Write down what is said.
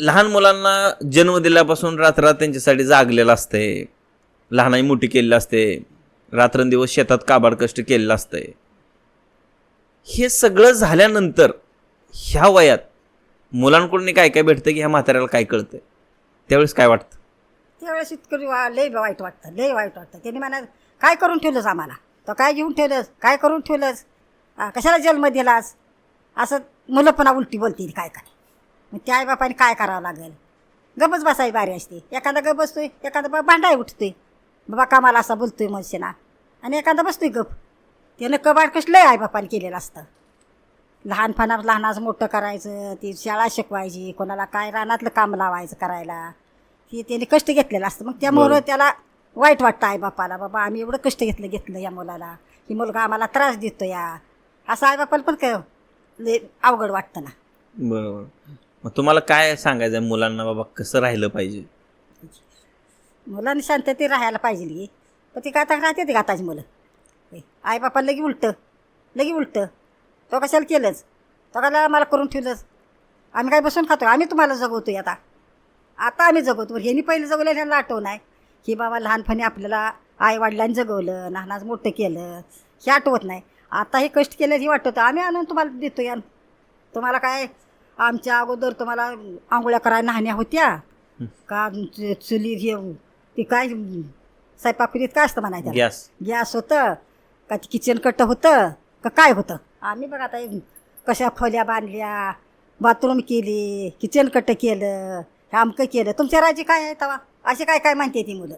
लहान मुलांना जन्म दिल्यापासून रात्र त्यांच्यासाठी जागलेलं असतंय लहानाई मोठी केलेलं असते. रात्रंदिवस शेतात काबाड कष्ट केलेलं असतंय हे सगळं झाल्यानंतर ह्या वयात मुलांकडून काय काय भेटतं की ह्या म्हाताऱ्याला काय कळतंय? त्यावेळेस काय वाटतं? त्यावेळेस इतकं वा- लय वाईट वाटतं लय वाईट वाटतं. त्यांनी मला काय करून ठेवलंस आम्हाला? तर काय घेऊन ठेवलंस? काय करून ठेवलंस? कशाला जन्म दिलास? असं मुलं पुन्हा उलटी बोलतील काय काय? मग त्या आईबापाने काय करावं लागेल? गपच बसायची बारी असते. एखादा गप बसतोय एखादा बा भांडाय उठतोय. बाबा कामाला असा बोलतोय मनुष्यना आणि एखादा बसतोय गप. त्यानं कबाड कसलं आईबापाने केलेलं असतं. लहानपणा लहानाचं मोठं करायचं ती शाळा शिकवायची कोणाला काय रानातलं काम लावायचं करायला. ती त्याने कष्ट घेतलेलं असतं. मग त्यामुळं. त्याला वाईट वाटतं आई बापाला बाबा आम्ही एवढं कष्ट घेतलं घेतलं या मुलाला. ही मुलगा आम्हाला त्रास देतो या असं आई बापाला पण काय अवघड वाटतं ना. बरोबर. मग तुम्हाला काय सांगायचं आहे मुलांना बाबा कसं राहिलं पाहिजे? मुलांनी शांततेत राहायला पाहिजे की. पण ती काय राहते ते आताची मुलं. आई बापा लगी उलटं लगी उलटं. तो कशाला केलंच? तो कशाला मला करून ठेवलंच? आम्ही काय बसून खातो आम्ही तुम्हाला जगवतोय आता. आता आम्ही जगवतो ह्यांनी पहिले जगवलं ह्यांना आठवण नाही की बाबा लहानपणी आपल्याला आई वडिलांनी जगवलं लहानाचं मोठं केलं. हे आठवत नाही. आता हे कष्ट केलं हे वाटतं. आम्ही आणून तुम्हाला देतो या तुम्हाला काय आमच्या अगोदर तुम्हाला आंघोळ्या करायला नाहण्या होत्या. का चुली हे ते काय स्वयंपाकरीत काय असतं म्हणायचं? गॅस. गॅस होतं का ते किचन कट्ट होतं का काय होतं? आम्ही बघा आता कशा खोल्या बांधल्या बाथरूम केली किचन कट्ट केलं हे अमकं केलं. तुमच्या राजी काय आहे तवा? असे काय काय म्हणते ती मुलं?